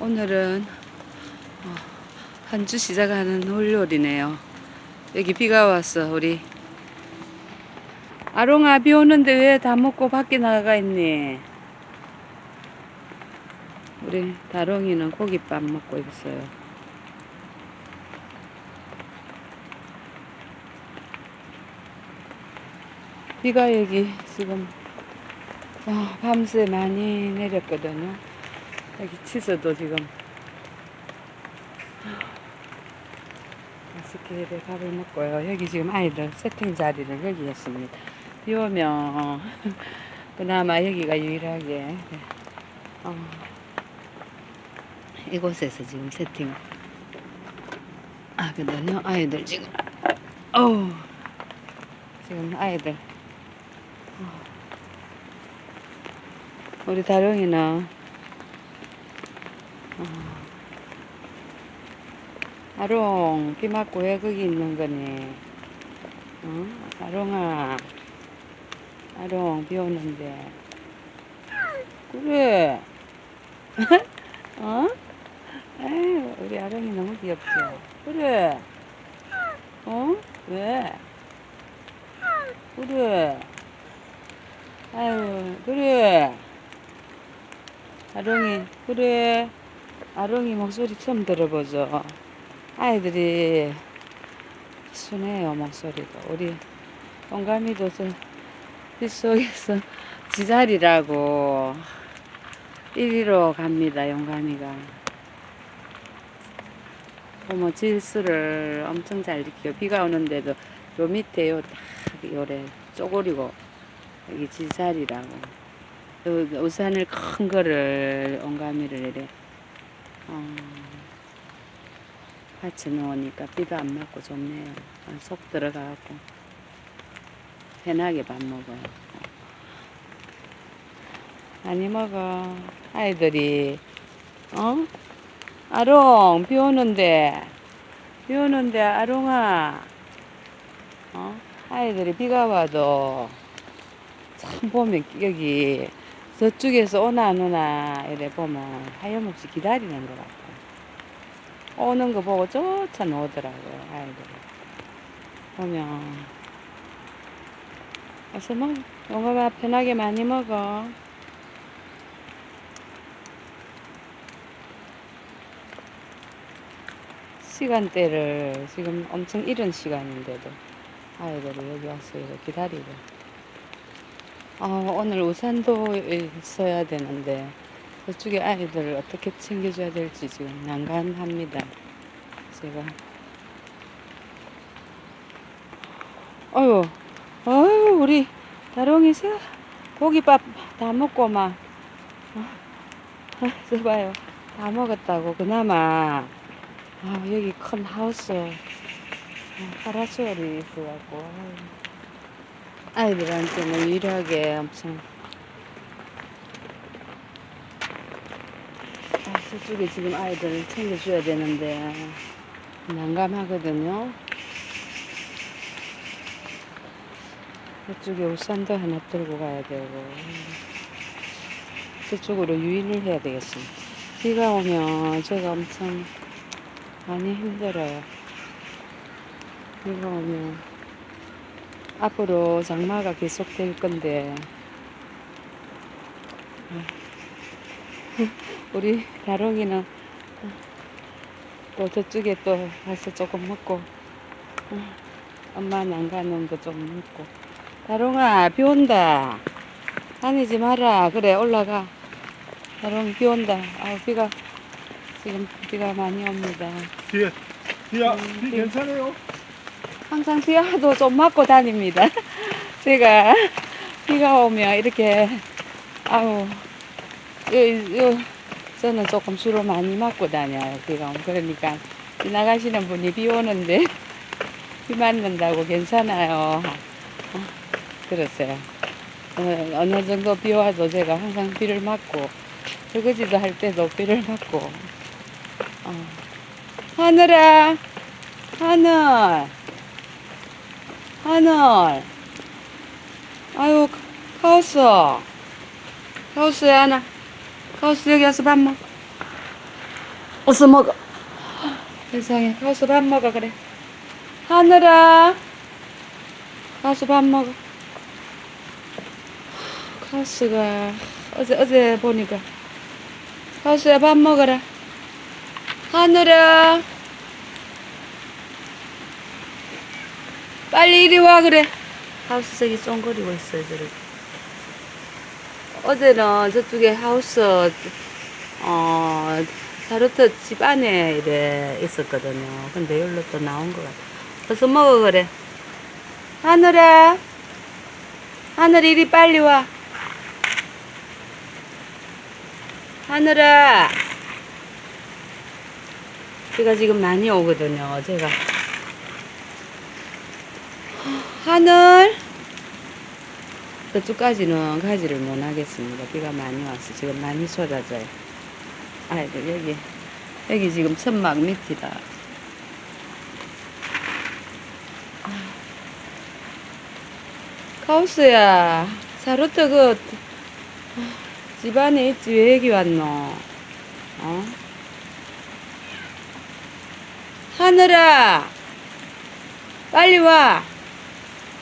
오늘은 어, 한주 시작하는 월요일이네요. 여기 비가 왔어, 우리. 아롱아, 비 오는데 왜 다 먹고 밖에 나가 있니? 우리 다롱이는 고깃밥 먹고 있어요. 비가 여기 지금 아, 밤새 많이 내렸거든요. 여기 치즈도 지금 맛있게 밥을 먹고요. 여기 지금 아이들 세팅 자리를 여기 했습니다. 비 오면 그나마 여기가 유일하게 어, 이곳에서 지금 세팅 하거든요. 아이들 지금 어우 지금 아이들 어. 우리 다롱이는 어. 아롱 비 맞고 왜 거기 있는 거니? 어? 아롱아 아롱 비 오는데 그래 어? 에이 우리 아롱이 너무 귀엽죠? 그래 어? 왜? 그래 아유 그래 아롱이 그래 아롱이 목소리 처음 들어보죠. 아이들이 순해요 목소리가 우리 동감이도 저 빗속에서 지자리라고 이리로 갑니다 용감이가. 어머 질수를 엄청 잘 지켜요. 비가 오는데도 요 밑에 요딱 요래 쪼그리고 여기 지자리라고. 요 우산을 큰 거를 온가미를 이래 어, 받쳐 놓으니까 비도 안 맞고 좋네요 어, 속 들어가고 편하게 밥 먹어요 많이 먹어 아이들이 어? 아롱 비 오는데 비 오는데 아롱아 어? 아이들이 비가 와도 참 보면 여기 저쪽에서 오나 안 오나 이래 보면 하염없이 기다리는 것 같아. 오는 거 보고 쫓아 놓더라고요 아이들이. 보면 어서 먹어. 용감아 편하게 많이 먹어. 시간대를 지금 엄청 이른 시간인데도 아이들이 여기 와서 기다리고. 아, 오늘 우산도 있어야 되는데 저쪽에 아이들을 어떻게 챙겨줘야 될지 지금 난감합니다. 제가. 어유, 어유, 우리 다롱이 새 고기밥 다 먹고 막, 아, 봐요. 다 먹었다고 그나마 아, 여기 큰 하우스 아, 파라솔이 있어갖고 아이들한테는 유일하게 엄청 아, 저쪽에 지금 아이들을 챙겨줘야 되는데 난감하거든요. 저쪽에 우산도 하나 들고 가야 되고 저쪽으로 유인을 해야 되겠습니다. 비가 오면 제가 엄청 많이 힘들어요. 비가 오면 앞으로 장마가 계속될 건데. 우리 다롱이는 또 저쪽에 또 가서 조금 먹고 엄마는 안 가는 거좀 먹고. 다롱아 비 온다. 다니지 마라. 그래 올라가. 다롱 비 온다. 아 비가 지금 비가 많이 옵니다. 뒤에 뒤야 음, 뒤 뒤. 괜찮아요? 항상 비와도 좀 맞고 다닙니다. 제가 비가 오면 이렇게 아우 요, 요, 저는 조금 주로 많이 맞고 다녀요. 비가 오면 그러니까 지나가시는 분이 비 오는데 비 맞는다고 괜찮아요. 어, 그러세요. 어, 어느 정도 비 와도 제가 항상 비를 맞고 설거지도 할 때도 비를 맞고 어. 하늘아 하늘 하늘. 아유, 카오스. 카오스야, 하나. 카오스 여기 와서 밥 먹. 어서 먹어. 세상에, 가수 밥 먹어, 그래. 하늘아. 가수 밥 먹어. 가수가, 어제, 어제 보니까. 가수야, 밥 먹어라. 하늘아. 빨리 이리 와, 그래. 하우스 색이 쫑거리고 있어요, 저렇게. 어제는 저쪽에 하우스, 어, 타르트 집 안에 이래 있었거든요. 근데 여기로 또 나온 것 같아. 어서 먹어, 그래. 하늘아. 하늘 이리 빨리 와. 하늘아. 비가 지금 많이 오거든요, 제가. 하늘. 그쪽까지는 가지를 못 하겠습니다. 비가 많이 와서 지금 많이 쏟아져요. 아이들 여기 여기 지금 천막 밑이다. 카우스야, 사루트 그 집안에 있지 왜 여기 왔노? 어? 하늘아, 빨리 와.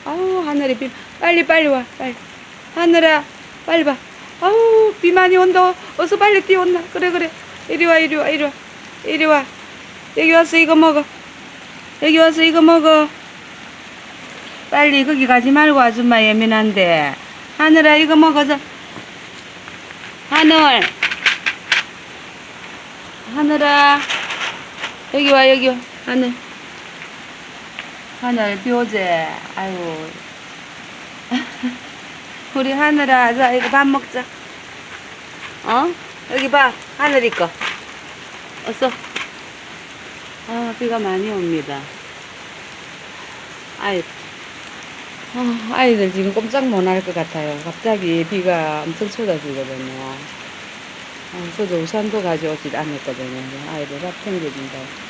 아우 하늘이 비 빨리 빨리 와 빨리. 하늘아 빨리 봐 아우 비 많이 온다. 어서 빨리 뛰어온나 그래 그래. 이리 와 이리 와 이리 와. 이리 와. 여기 와서 이거 먹어. 여기 와서 이거 먹어. 빨리 거기 가지 말고 아줌마 예민한데. 하늘아 이거 먹어서. 하늘. 하늘아. 여기 와 여기 와. 하늘 하늘 비 오지? 아이고. 우리 하늘아, 자, 이거 밥 먹자. 어? 여기 봐. 하늘이 거. 어서. 아, 비가 많이 옵니다. 아이, 아, 아이들 지금 꼼짝 못 할 것 같아요. 갑자기 비가 엄청 쏟아지거든요. 아, 저도 우산도 가져오지 않았거든요. 아이들 밥 챙겨준다.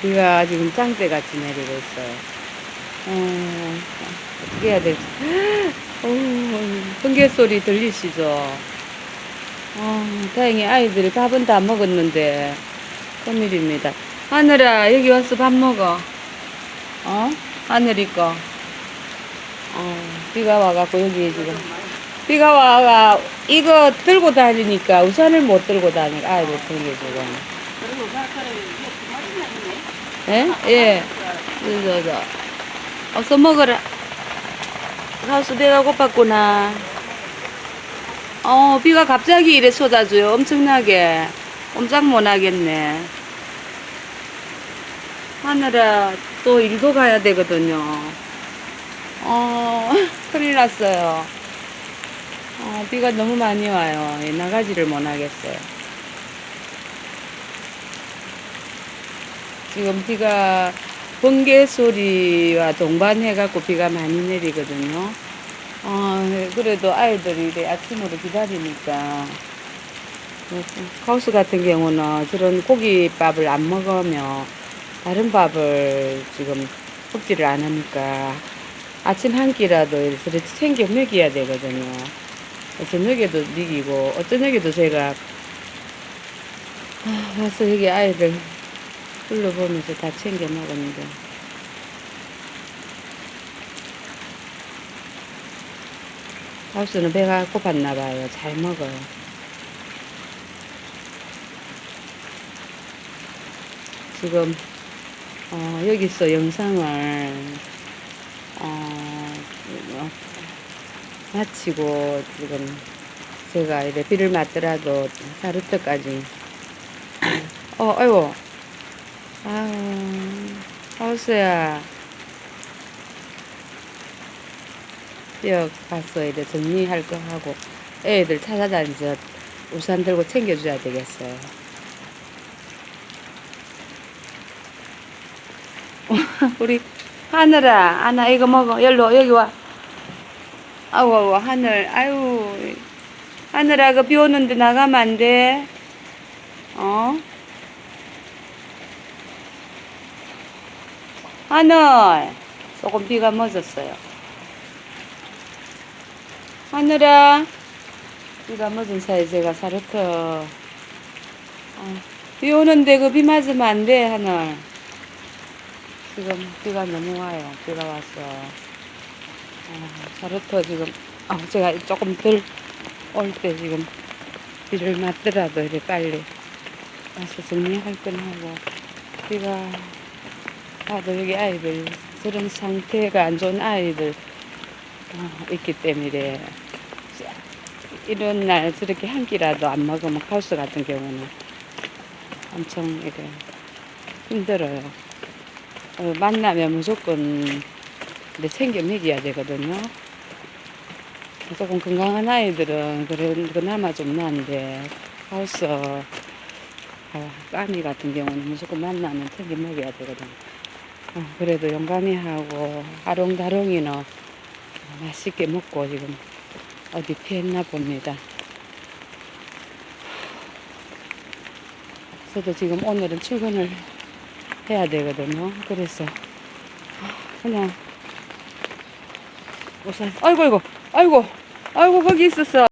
비가 지금 짱대같이 내리고 있어요. 어, 어떻게 해야. 어, 번개 소리 들리시죠? 어, 다행히 아이들이 밥은 다 먹었는데, 큰일입니다. 하늘아, 여기 와서 밥 먹어. 어? 하늘이 거. 어, 비가 와갖고 여기 지금. 비가 와가 이거 들고 다니니까 우산을 못 들고 다니 아이들 들게 지금. 예? 예. 저, 저, 저. 어서 먹어라. 가수 배가 고팠구나. 어, 비가 갑자기 이래 쏟아져요. 엄청나게. 꼼짝 못 하겠네. 하늘아, 또 일도 가야 되거든요. 어, 큰일 났어요. 어, 비가 너무 많이 와요. 예, 나가지를 못 하겠어요. 지금 비가 번개 소리와 동반해갖고 비가 많이 내리거든요. 어, 그래도 아이들이 아침으로 기다리니까. 카우스 같은 경우는 저런 고기밥을 안 먹으면 다른 밥을 지금 먹지를 안 하니까 아침 한 끼라도 이렇게 챙겨 먹여야 되거든요. 저녁에도 먹이고, 어, 저녁에도 제가, 아, 와서 여기 아이들 둘러보면서 다 챙겨 먹었는데. 하우스는 배가 고팠나 봐요. 잘 먹어요. 지금, 어, 여기서 영상을, 어, 어, 마치고 지금 제가 이래 비를 맞더라도 사르트까지 어 아이고 아유 하우스야 뛰어 가서 이래 정리할 거 하고 애들 찾아다니서 우산 들고 챙겨줘야 되겠어요 우리 하늘아 하나 이거 먹어 열로 여기 와 아우, 아우, 하늘, 아유. 하늘아, 그비 오는데 나가면 안 돼. 어? 하늘. 조금 비가 멎었어요. 하늘아, 비가 멎은 사이 제가 사르터 아, 비 오는데 그 비 맞으면 안 돼 하늘. 지금 비가 너무 와요. 비가 와서. 아, 사르터 지금. 아, 제가 조금 덜 올 때 지금 비를 맞더라도 이렇게 빨리 와서 정리할 건 하고. 비가 다들 여기 아이들 저런 상태가 안 좋은 아이들 어, 있기 때문에 이런 날 저렇게 한 끼라도 안 먹으면 카우스 같은 경우는 엄청 이래 힘들어요. 어, 만나면 무조건 이제 챙겨 먹여야 되거든요. 조금 건강한 아이들은 그런 그나마 좀 나은데 카우스 어, 까미 같은 경우는 무조건 만나면 챙겨 먹여야 되거든요. 어, 그래도 용감히 하고 아롱다롱이는 맛있게 먹고 지금 어디 피했나 봅니다. 저도 지금 오늘은 출근을 해야 되거든요. 그래서 그냥 우선 아이고 아이고 아이고 아이고 거기 있었어.